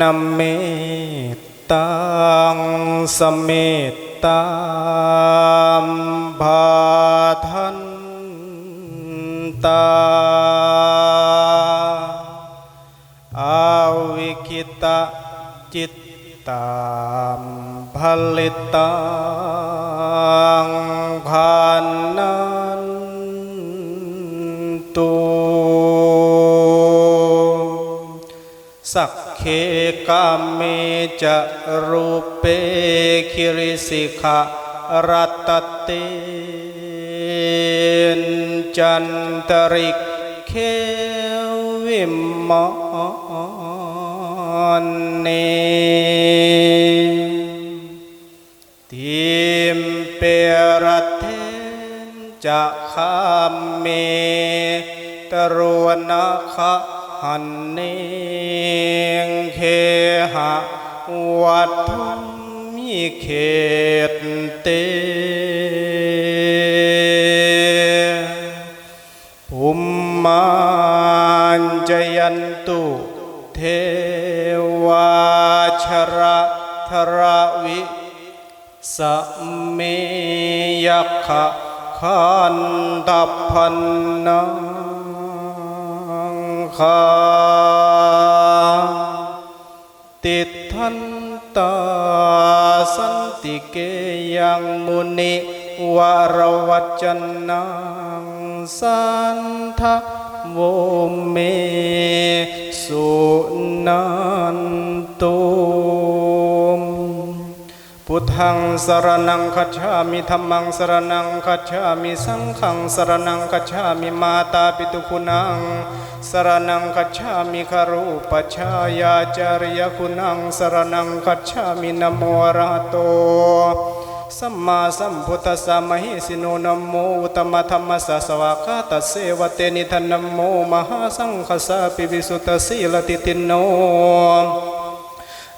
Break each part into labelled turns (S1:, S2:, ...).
S1: นเมตตังสเมตตามบาทันตาอาวิคิตะจิตตามพลิตา เคกามเมจะรูปเปคิริสิกะรัตเตนจันตริกเควิมมอนเนทิมเปรเทนจะขามเมตรวนคะ หันเนงเคหะวัดทุมมิเขตเตภุมมานจยันตุเทวาชระธระวิสเมยัคคะขันตพันนัง คาติทันตาสันติเกยังมุนิวรวัจจนังสันทะโวเมสุนันตุ ทธังสรนังคัจฉามิธัมมังสรนังคัจฉามิสังฆังสรนังคัจฉามิมาตาปิตุคุณังสรนังคัจฉามิคารูปชายาจาริยคุณังสรนังคัจฉามินโมระโตสัมมาสัมพุทธัสสะมหิสิโนนะโมอุตมะธรรมสสสวากาตัสเสวะเตนิทันนะโมมหาสังฆสสะปิวิสุทธสีลติตินโน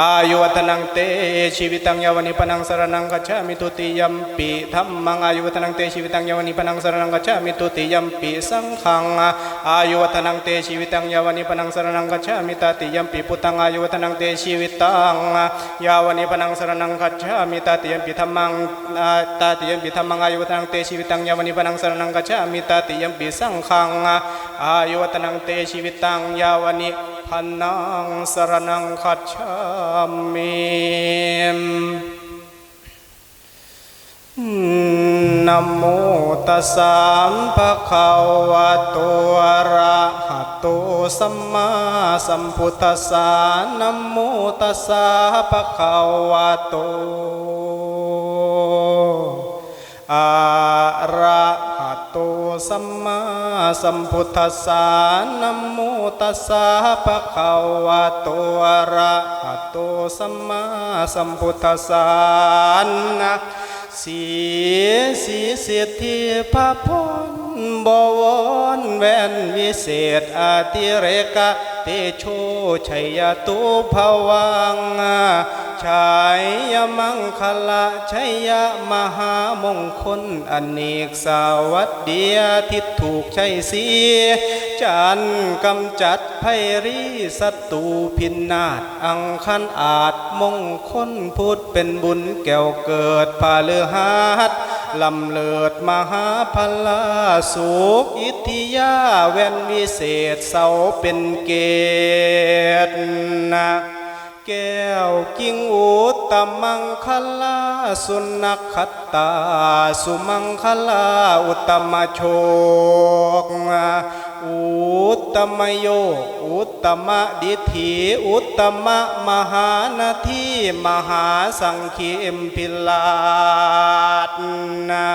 S1: อายุตนังเตชีวิตังยาวนิปนังสรนังคัจฉามิธัมมังอายุตนังเตชีวิตังยาวนิปนังสรนังคัจฉามิทุติยาวนิปนังสรนังคัจฉามิตุติยัมปิพุทธังอายุตนังเตชีวิตังยาวนิปนังสรนังคัจฉามิตุติยัมปิธัมมังอายุตนังเตชีวิตังยาวนิปนังสรนังคัจฉามิตุติยัมปิสังฆังอายุวัตนังเตชีวิตังยาวนิปนังสรนังคัจฉามิตติยัมปิพุทธังอายุวัตนังเตชีวิตังยาวนิปนังสรนังคัจฉามิตติยัมปิธัมมังตติยัมปิธัมมังอายุวัตนังเตชีวิตังยาวนิปนังสรนังคัจฉามิตติยัมปิสังฆังอายุวัตนังเตชีวิตังยาวนิพันนังสรนังคัจฉามินโมตัสสะภะคะวะโตอะระหะโตสัมมาสัมพุทธัสสะนโมตัสสะภะคะวะโตอะระหะโตสัมมาสัมพุทธัสสะนโม ตัสสะภะคะวะโตอะระหะโตสัมมาสัมพุทธัสสะนะสีสีเสียทีพระพนบวรแวนวิเศษอาติเรกะเตโชชัยตุภวัง ชัยยมังคละชัยยมหามงคลอเนกสาวัสดีอาทิตถูกชัยสีจันต์กำจัดไพรีศัตรูพินาศอังคันอาจมงคลพูดเป็นบุญแก้วเกิดพาเลือหัดลำเลิดมหาพลาสุขอิทธิยาแวนวิเศษเสาเป็นเกตนะ แก้วกิ่งอุตตมังคลาสุนักขตา สุมังคลาอุตตมโชกอุตตมโย อุตตมดิถีอุต ตมะมหานาทีมหาสังคีมพิลาดนะ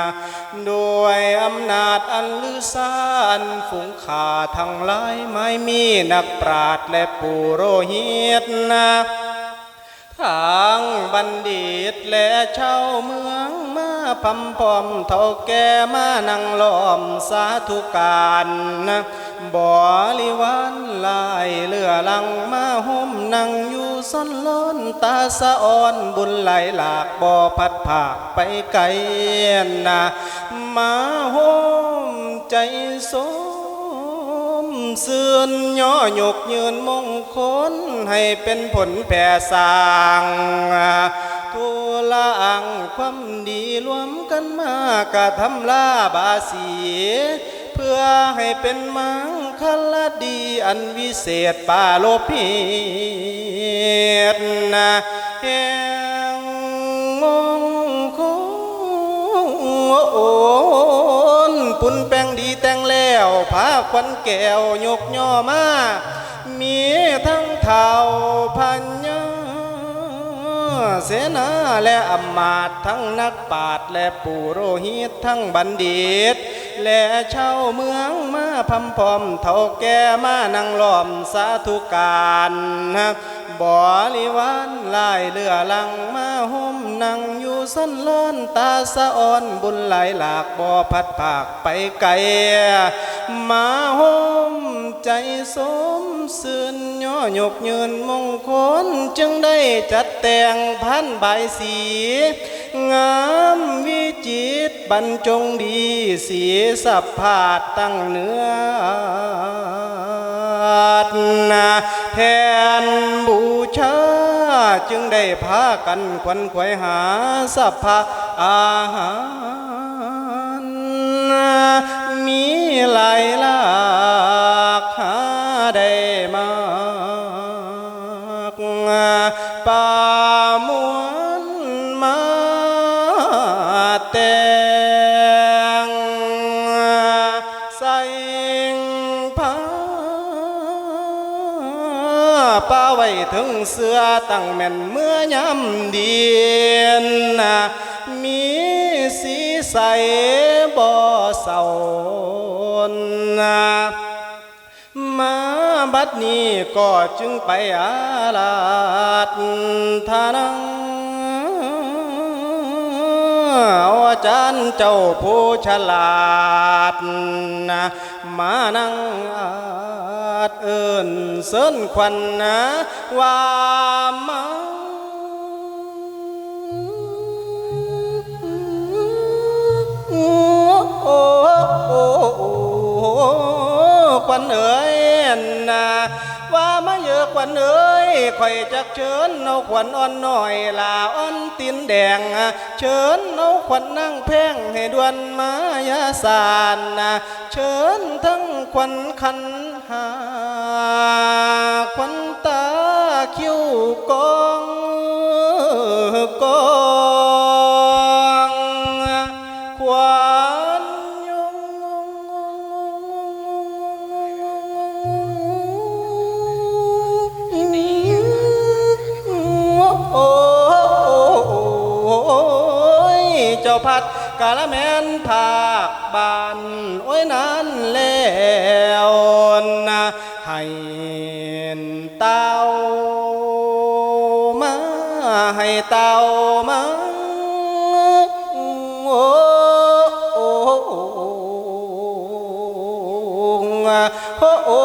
S1: ด้วยอำนาจอันลือซานฝูงขาทั้งหลายไม่มีนักปราดและปุโรหิตนะทางบัณฑิตและชาวเมืองมาพำพอมเท่าแก่มานั่งล้อมสาธุการ บริวารลายเลือลังมาห่มนั่งอยู่ซ้นล้นตาสะอ่อนบุญไหลหลากบ่อพัดผากไปไกลนะมาห่มใจสมเสื่อนย่อหยกยืนมงคลให้เป็นผลแผ่สร้างทุลาอังความดีรวมกันมากระทำลาบาสีเพื่อให้เป็นมังคลดีอันวิเศษปาโลพิตนะแห่งมงคลปุ่นแป้งดีแต่งแล้วพาควันแก้วยกย่อมา มีทั้งเท่าพันยาเสนาและอำมาตย์ทั้งนักปราชญ์และปุโรหิตทั้งบัณฑิต และชาวเมืองมาพำพอมเท่าแก่มานั่งล้อมสาธุการบริวารลายเรือลังมาห่มนั่งอยู่ส้นล้อนตาสะอ่อนบุญไหลายหลากบ่อพัดผากไปไกลมาห่มใจสมสื่นย่อยกยืนมงคลจึงได้จัดแต่งพันใบสี งามวิจิตบรรจงดีสีสัพพาดตั้งเนื้อนาแทนบูชาจึงได้พากันควันขวายหาสัพพะอาหารมีหลายลากหาได้มากปา ถึงเสื้อตั้งแม่นเมื่อยำเดียนมีสีใสบ่เศร้านมาบัดนี้ก็จึงไปอาลาดทานัง อาจารย์เจ้าผู้ฉลาดนะมานั่งอาจเอินเสินควันนะว่ามาโอ้โอ้โอ้ควันเอ๋ยนะ ว่ามาเยอะควันเอ๋ยข่อยจักเชิญเอาควันอ่อนหน่อยลาอ่อนตีนแดง เชิญเอาควันนั่งแพงให้ดวนมายาสานนะเชิญทั้งควันคันหาควันตาคิ้วกองกอง พัดกาละแมนภาคบานโอ้ยนั้นแล้วนะให้เต้ามาให้เต้ามาโอ้โอ้โอ้โอ้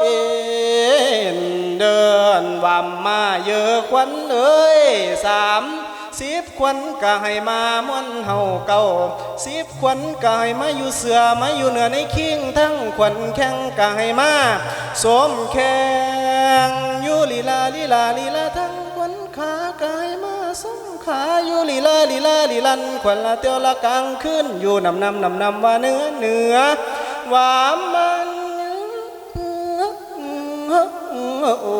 S1: เอ็นเดินว่ามาเยอะควันเอ้ยสาม สิบควันก็ให้มาม่วนเฮาเก่าสิบควันก็ให้มาอยู่เสือมาอยู่เหนือในคิงทั้งควันแข้งก็ให้มาสมแข้งอยู่ลีลาลีลาลีลาทั้งควันขาก็ให้มาสมขาอยู่ลีลาลีลาลีลันควันละเตียวละกลางขึ้นอยู่นำนำนำนำว่าเนื้อเนื้อว่ามันโอ้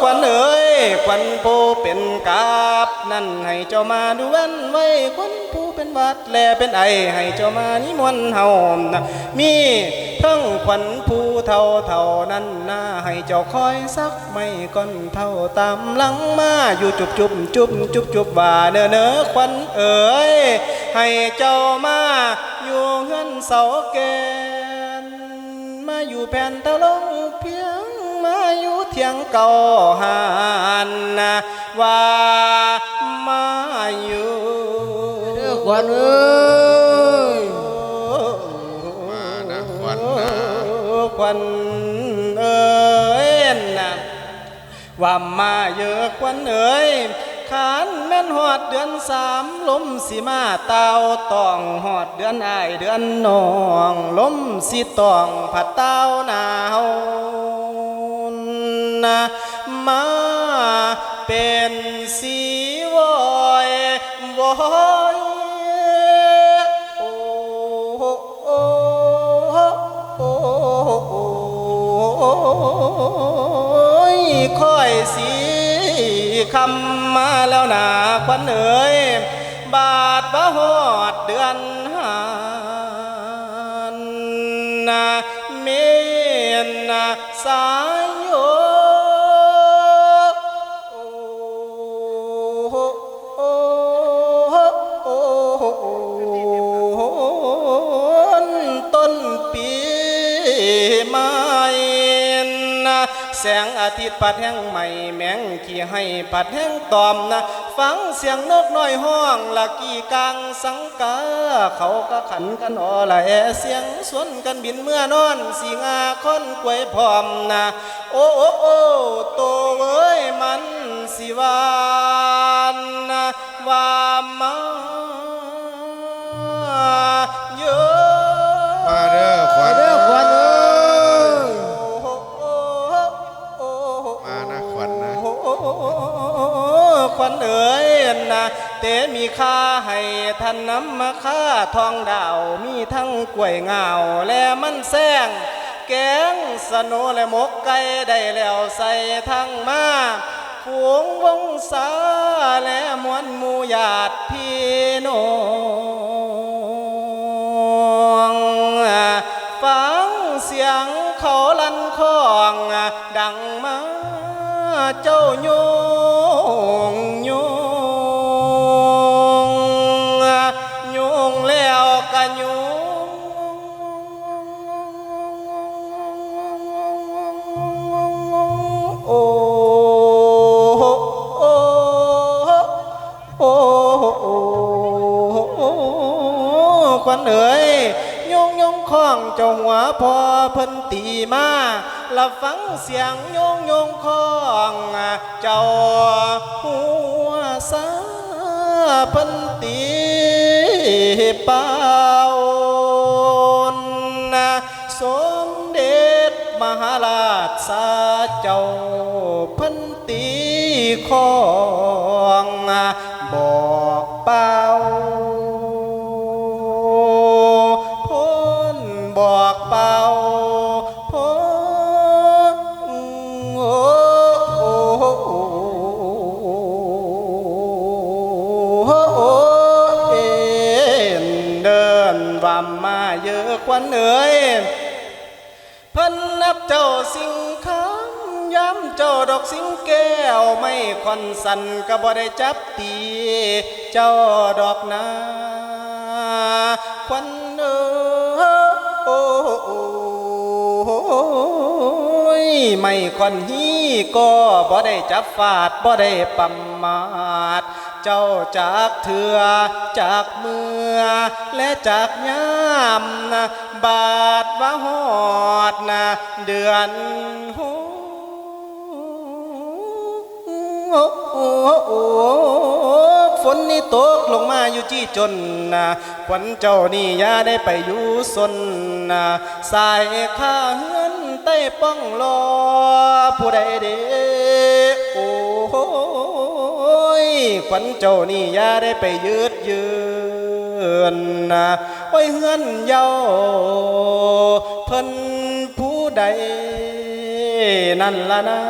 S1: ควันเอ๋ยควันผู้เป็นกาบ นั่นให้เจ้ามาดูเว้นไว้ควันผู้เป็นวัดแลเป็นไอให้เจ้ามานิมนต์เฮานะมีทั้งควันผู้เท่าเท่านั้นนาให้เจ้าคอยสักไม่ก่อนเท่าตามหลังมาอยู่จุบจุบจุบจุบจุบว่าเนอเนอควันเอ๋ยให้เจ้ามาอยู่เงินเสาแกนมาอยู่แผ่นตะลงเพียง มาอยู่เทียงเก่าหันนะว่ามาอยู่
S2: เด้อขวัญเอ้ย
S3: มานะขวัญนะ
S1: ขวัญเอ้ยนะว่ามาเยอะขวัญเอ้ย ขานแม่นหอดเดือนสามลมสีมาเตาตองหอดเดือนอายเดือนนองลมสีตองผัดเต้าหนาวนมาเป็นสีวอยวอยโอ้โอ้โอ้โอ้ คำมาแล้วนาควันเอ๋ยบาทบะหอดเดือน ทิตปัดแห้งใหม่แมงขี่ให้ปัดแห้งตอมนะ ฟังเสียงนกน้อยห้องละกี่กลางสังกา เขาก็ขันกันอละแอเสียงสวนกันบินเมื่อนอนสีงาค่อนกวยพร้อมนะโอ้โอ้โอ้โตเอ้ยมันสิวานนะว่ามา
S3: ขวัญ
S2: เอ๋ย
S3: นะ
S1: เตมีค่าให้ท่านนำมาค่าทองดาวมีทั้งกล้วยเงาและมันแซงแกงสโนและหมกไก่ได้แล้วใส่ทั้งมาฝูงวงศาและมวลมูญาติพี่น้องฟังเสียงเขาลันคองดังมาเจ้าโย จ้าหัวพอเพิ่นตีมาละฟังเสียงโยงโยงข้องเจ้าหัวสาเพิ่นตีเป่านะสมเด็จมหาราชสาเจ้าเพิ่นตีขอ โอ้เอ็นเดินวำมาเยอะควันเอ๋ยเพิ่นนับเจ้าสิ่งค้างย้ำเจ้าดอกสิงแก้วไม่คอนสันก็บ่ได้จับตี เจ้าดอกนาควันเออโอ้โอ้ยไม่คอนฮีก็บ่ได้จับฟาดบ่ได้ประมาท เจ้าจากเถือจากเมือ และจากยามนะบาทว่าหอดนะเดือนหูฝนนี่ตกลงมาอยู่ที่จนนะขวัญเจ้านี่ย่าได้ไปอยู่สนนะสายข้าเฮือนใต้ป้องรอผู้ใดเด้โอ้ ยขวัญเจ้านี่อย่าได้ไปยืดเยือนนะไว้เฮือนเยาเพิ่นผู้ใดนั่นละนะ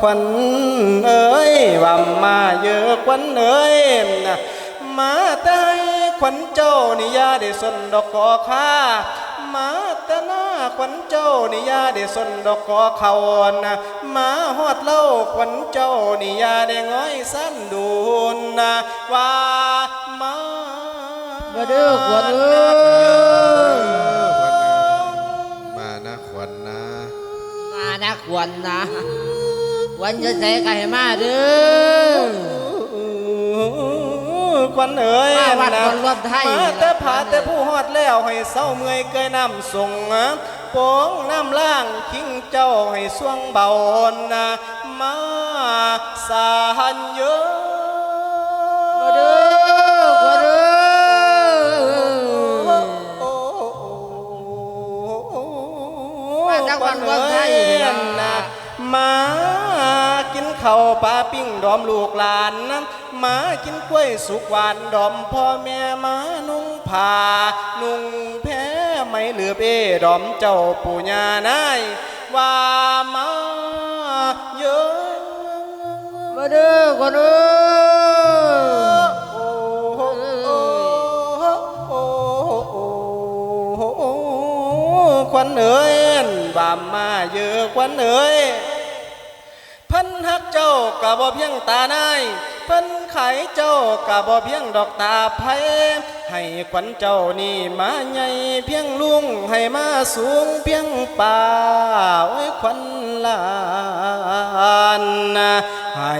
S1: ขวัญเอ้ยว่ามาเยอะขวัญเอ้ยนะมาแต่ขวัญเจ้านี่ย่าได้สนดอกกอค่า มาตนาขวัญเจ้านิยาเดสนดอกกอเขานะมาหอดเล่าขวัญเจ้านิยาเดง้อยสั้นดูนนะว่ามา
S2: มาเด้อขวัญเออมานะขวัญนะ มานะขวัญนะขวัญจะใส่ไก่มาเด้อ
S1: ควันเอ๋ย
S2: มาวัด
S1: นะ
S2: คนรวมไทย
S1: มาแต่ผาแต่ผู้ฮอดแล้วให้เศร้าเมื่อยเกยน้ำส่งนะโปองน้ำล่างคิงเจ้าให้สวงเบานะมาสาหันเยอะ
S2: มาเด้อกวนเอ้ยมาจากวันรวมไทยนี่ล่ะ
S1: นะมา กินข้าปลาปิ้งดอมลูกหลานนะมากินกล้วยสุกหวานดอมพ่อแม่มานุ่งผ้านุ่งแพ้ไม่เหลือเป้ดอมเจ้าปู่ย่านายว่ามาเยอะ
S2: มาเด้อกวนเอ้ย
S1: โอ้โหโอ้โหโอ้อ้โหควันเอ๋ยบามมาเยอะควันเอ๋ย ฮักเจ้าก็บ่เพียงตานายเพิ่นขายเจ้าก็บ่เพียงดอกตาไผให้ขวัญเจ้านี่มาใหญ่เพียงลุงให้มาสูงเพียงป่าโอ้ยขวัญลานนะให้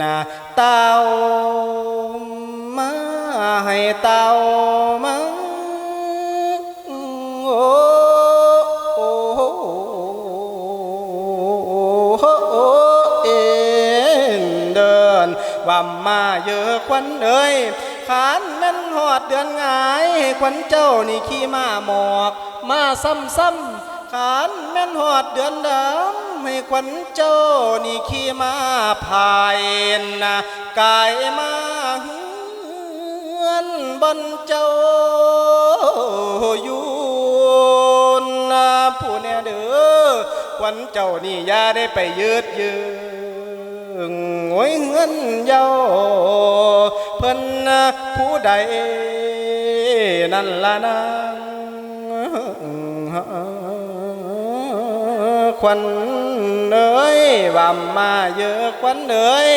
S1: นะเต้ามาให้เต้ามาโอ้ นว่ามาเยอะควันเอ้ยขานแม่นหอดเดือนหงายควันเจ้านี่ขี่มาหมอก มาซ้ำซ้ำๆขานแม่นหอดเดือนดำให้ควันเจ้านี่ขี่มาพายนะกายมาเฮือนบนเจ้าอยู่นะผู้เนี่ยเด้อควันเจ้านี่อย่าได้ไปยืดยื งโอ้ยเงินเย้าเพิ่นผู้ใดนั่นละนางควันเอ้ยว่ามาเยอะควันเอ้ย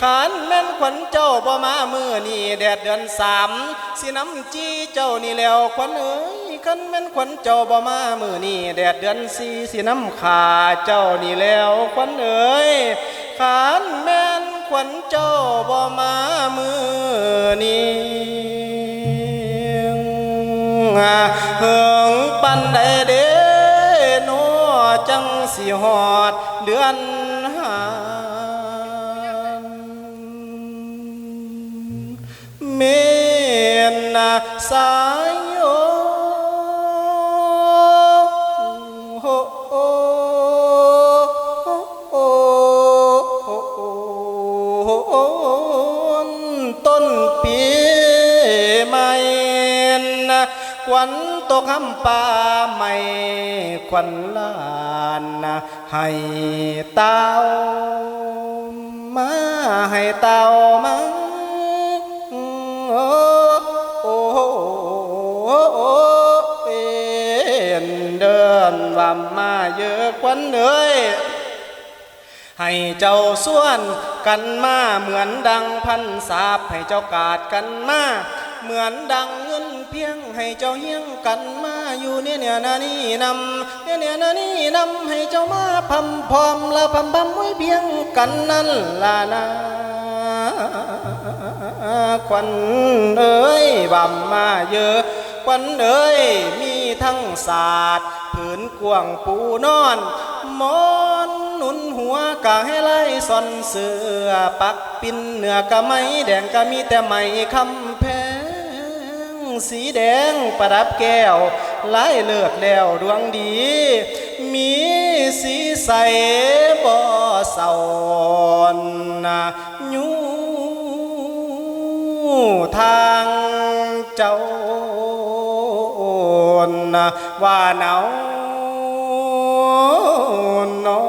S1: ขานแม่นขวัญเจ้าบ่มามือนี่แดดเดือนสามสิน้ำจี้เจ้านี่แล้วควันเอ้ยคันแม่นขวัญเจ้าบ่มามือนี่แดดเดือนสี่สิน้ำขาเจ้านี่แล้วควันเอ้ย ขานแม่นขวัญเจ้าบ่มามือนี่เฮืองปันใดเด้โนจังสิหอดเดือนหาเมนนาสาย วันตกคำป่าใหม่ควันลานนะให้เต้ามาให้เต้ามาโอ้โอ้โอ้เป็นเดินว่ามาเยอะควันเอ้ยให้เจ้าส่วนกันมาเหมือนดังพันสาบให้เจ้ากาดกันมาเหมือนดังเงิน เพียงให้เจ้าเฮียงกันมาอยู่เนี่ยเนี่ยนานี่นำเนี่ยเนี่ยนานี่นำให้เจ้ามาพำพร้อมละพำพำไว้เพียงกันนั่นล่ะนะควันเอ้ยบำมาเยอะควันเอ้ยมีทั้งศาสตร์ผืนกวางปูนอนหมอนหนุนหัวกะให้ไล่ซอนเสือปักปินเหนือกะไม่แดงกะมีแต่ไม่คำ สีแดงประดับแก้วไลายเลือดแล้วดวงดี มีสีใสบ่เศร้านะยูทางเจ้านะว่าหนาวนอ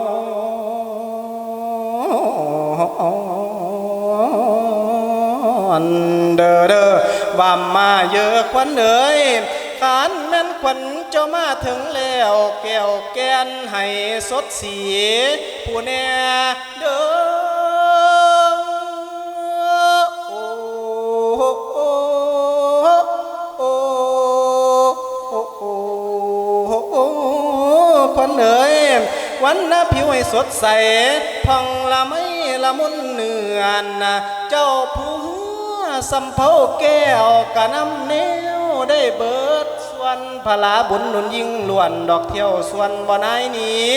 S1: นเด้อเด้อว่ามาเยอะควันเอ้ยขานแม่นควันเจ้ามาถึงแล้วแก้วแกนให้สดสีผู้แน่เด้อโอ้โอ้โอ้โอ้โอ้โอ้ควันเอ๋ยวันน้าผิวให้สดใสผ่องละไม่ละมุนเนือนนะเจ้าผู้ สำเภาแก้วกะนำเนวได้เบิดส่วนพลาบุญหนุนยิ่งล้วนดอกเที่ยวส่วนบ่นายหนี้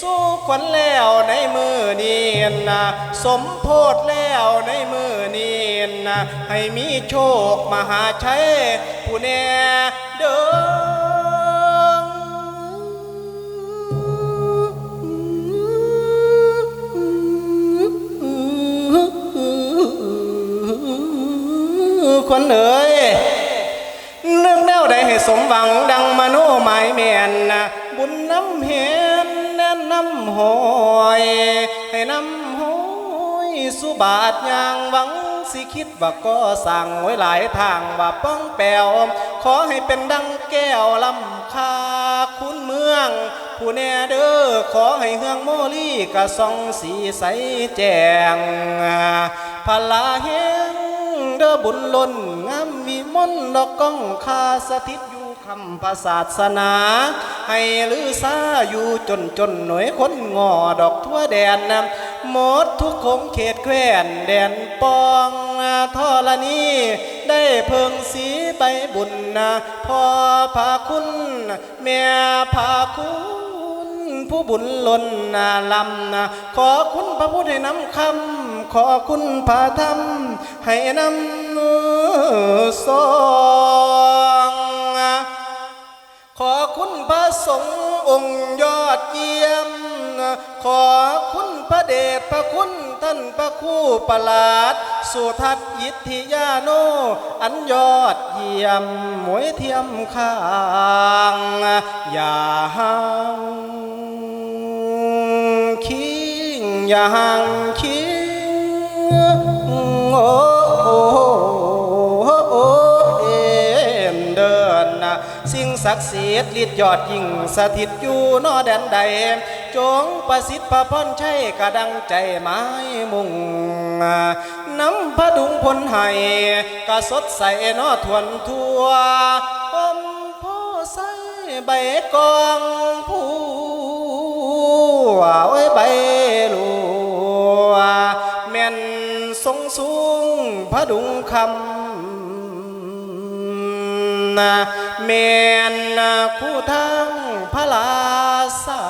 S1: สู้ขวัญแล้วในมือนี้นะสมโพธแล้วในมือนี้นะให้มีโชคมหาชัยผู้แน่เด้อ ขวัญเอ๋ยเรื่องแนวใดให้สมหวังดังมโนหมายแม่นนะบุญน้ำเห็นแน่นน้ำหอยให้น้ำหอยสุบาทยางหวังสิคิดว่าก็สั่งไว้หลายทางว่าป้องแปวขอให้เป็นดังแก้วลำคาคุณเมือง ผู้แน่เด้อขอให้เฮืองโมลี่กระส่องสีใสแจ้งพลาเฮง เด้อบุญล้นงามวิมลดอกก้องคาสถิตอยู่คำพระศาสนา ให้ลือซาอยู่จนจนหน่วยคนงอดอกทั่วแดนนำหมดทุกคงเขตแคว้นแดนปองทอละนี้ ได้เพิงสีใบบุญนะพ่อพาคุณ แม่พาคุณผู้บุญล้นนาลำนะขอคุณพระพุทธให้นำคำ ขอคุณพระธรรม ให้นำสองขอคุณพระสงฆ์องค์ยอดเยี่ยม ขอคุณพระเดชพระคุณท่านพระคู่ประหลาด สุทัศยิทธิยาโน อันยอดเยี่ยมมวยเทียมข้าง อย่าห่างคิงอย่าห่างคิง สิ่งศักดิ์สิทธิ์ฤทธิ์ยอดยิ่งสถิตอยู่นอแดนใด จงประสิทธิ์พระพรชัยกระดังใจไม้มุ่งน้ำพระดุงพลให้กระสดใสนอทวนทั่วอมพ่อใสใบกองผู้ว่าไว้ใบลัว ทรงสูงพระดุงคำนะเมนนะคู่ทั้งพระลาสา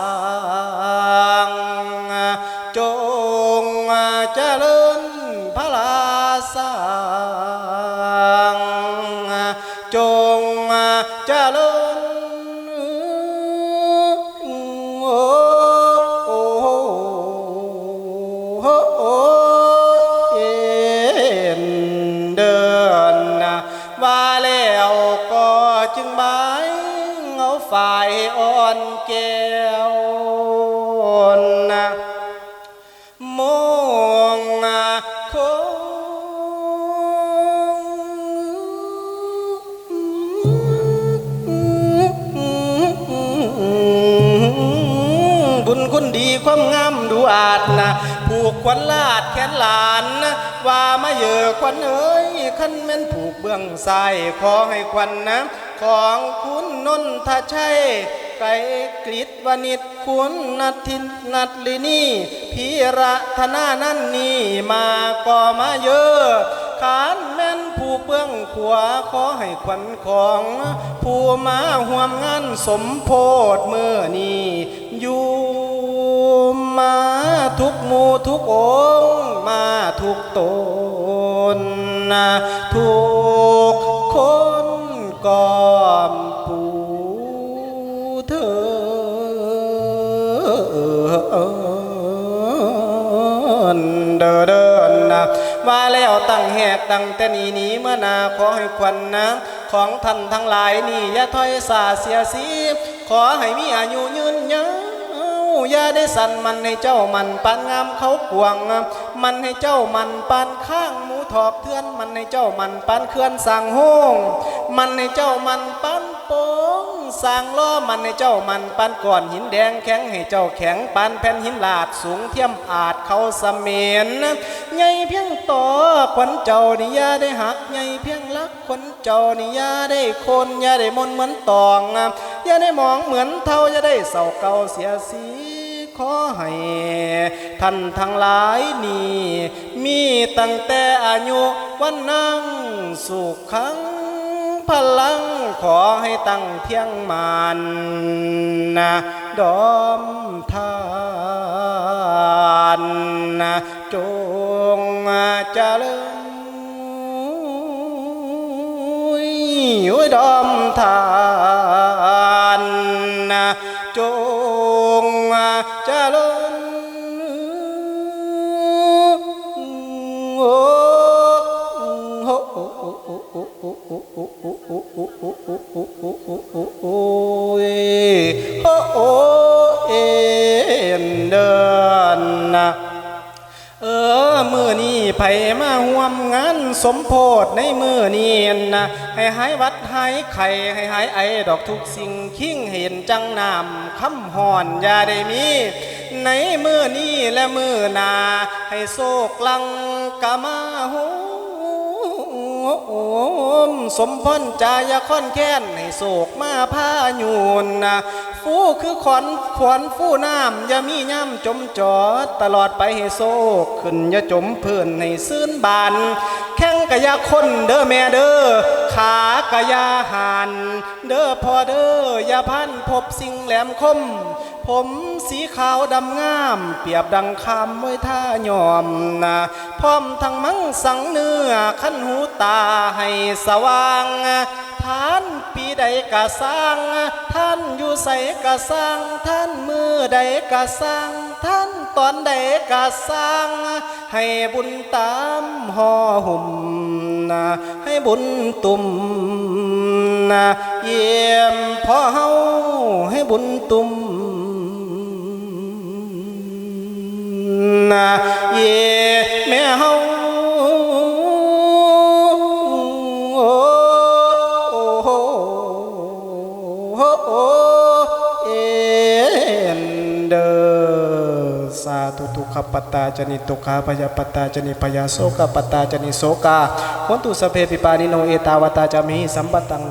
S1: นหลาน ว่ามาเยอะควันเอ้ยขันแม่นผูกเบื้องซ้ายขอให้ควันนะของคุณนนทชัยไกรกฤษวณิชคุณนัททินนัทลินีพีระธนานั่นนี่มาก็มาเยอะขานแม่นผู้เบื้องขวาขอให้ขวัญของ ผู้มาห่วมงานสมโพธเมื่อนี้อยู่ มาทุกหมู่ทุกองมาทุกตนนะทุกคนก่อมปูเธอเดินเดินนะว่าแล้วตั้งแหกตั้งแต่นี้นี้เมื่อนาขอให้ควันนะของท่านทั้งหลายนี่อย่าถอยสาเสียสีขอให้มีอายุยืนยาว อย่าได้สั่นมันให้เจ้ามันปานงามเขากวง มันให้เจ้ามันปานข้างหมูถอกเทือน มันให้เจ้ามันปานเคลื่อนสั่งห้องมันให้เจ้ามันปานโป สร้างล้อมันให้เจ้ามันปานก้อนหินแดงแข็งให้เจ้าแข็งปานแผ่นหินลาดสูงเทียมอาจเขาเสมียนใหญ่เพียงต่อขวัญเจ้านี่ยาได้หักใหญ่เพียงลักขวัญเจ้านี่ยาได้คนยาได้มนเหมือนตองอย่าได้มองเหมือนเท่าอย่าได้เศร้าเก่าเสียสีขอให้ท่านทั้งหลายนี่มีตั้งแต่อายุวันนั่งสุขขัง พลังขอให้ตั้งเที่ยงมันนะดอมทานนะจงเจริญโอ้ยดอมทานนะจง เอ็นเดินนะเออมือนี้ไผมาห่วมงานสมโพธในมือนี้นะให้หายวัดหายไข่ให้หายไอดอกทุกสิ่งคิ้งเห็นจังนำคำห่อนอย่าได้มีในมือนี้และมือนาให้โศกลังกามาหู โหมสมพรจายค่อนแค้นให้โศกมาพายุนนะ ฟูคือขอนขวนฟูน้ำอย่ามีย่ำจมจอด ตลอดไปให้โศกขึ้นอย่าจมเพื่อนให้ซื่นบาน แข้งกะยาคนเด้อแม่เด้อขากะยาหันเด้อพ่อเด้ออย่าพันพบสิ่งแหลมคม ผมสีขาวดำงาม เปรียบดังคำไว้ท่ายอมนะพร้อมทั้งมังสังเนื้อขั้นหูตาให้สว่าง ท่านปีใดกะสร้าง ท่านอยู่ใสกะสร้าง ท่านมือใดกะสร้าง ท่านตอนใดกะสร้าง ให้บุญตามห่อหุ่มนะให้บุญตุ่มนะเยี่ยมพ่อเฮาให้บุญตุ่มนะเย่แม่เฮา ขปตาจนิตุขาพยาปตาจนิพยาโสกปตาจนิโสกาวันตุสเพปิปานิโนเอตาวตาจามิสัมปตัง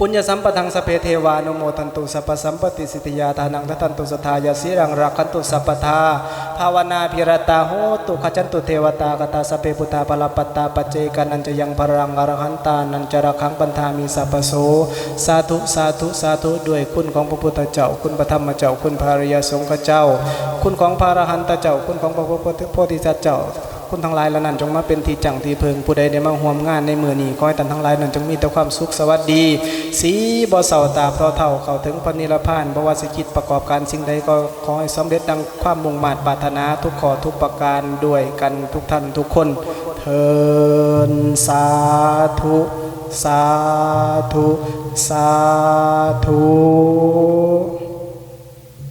S1: ปุญญสัมปทังสเพเทวานุโมทันตุสัพสัมปติสิทธิยาทานังทัตันตุสทายาสิรังรักขันตุสัพพทาภาวนาพิรตาโหตุขจันตุเทวตากตาสเพพุทธาปลปัตตาปัจเจกันันจะยังพรังอรหันตานันจระคังปันธามีสัพโสสาธุสาธุสาธุด้วยคุณของพระพุทธเจ้าคุณพระธรรมเจ้าคุณพระริยสงฆ์เจ้า คุณของพระอรหันตเจ้าคุณของพระโพธิสัตว์เจ้า คุณทั้งหลายเหล่านั้นจงมาเป็นที่จังที่เพิงผู้ใดได้มาห่วมงานในมือนี้ขอให้ท่านทั้งหลายนั้นจงมีแต่ความสุขสวัสดี สีบ่เศร้าตาเพราะเท่าเข้าถึงพระนิรพานบ่ว่าสิคิดประกอบการสิ่งใดก็ขอให้สำเร็จดังความมุ่งมา่ปรารถนาทุกขอทุกประการด้วยกันทุกท่านทุกคนเทินสาธุสาธุสาธุ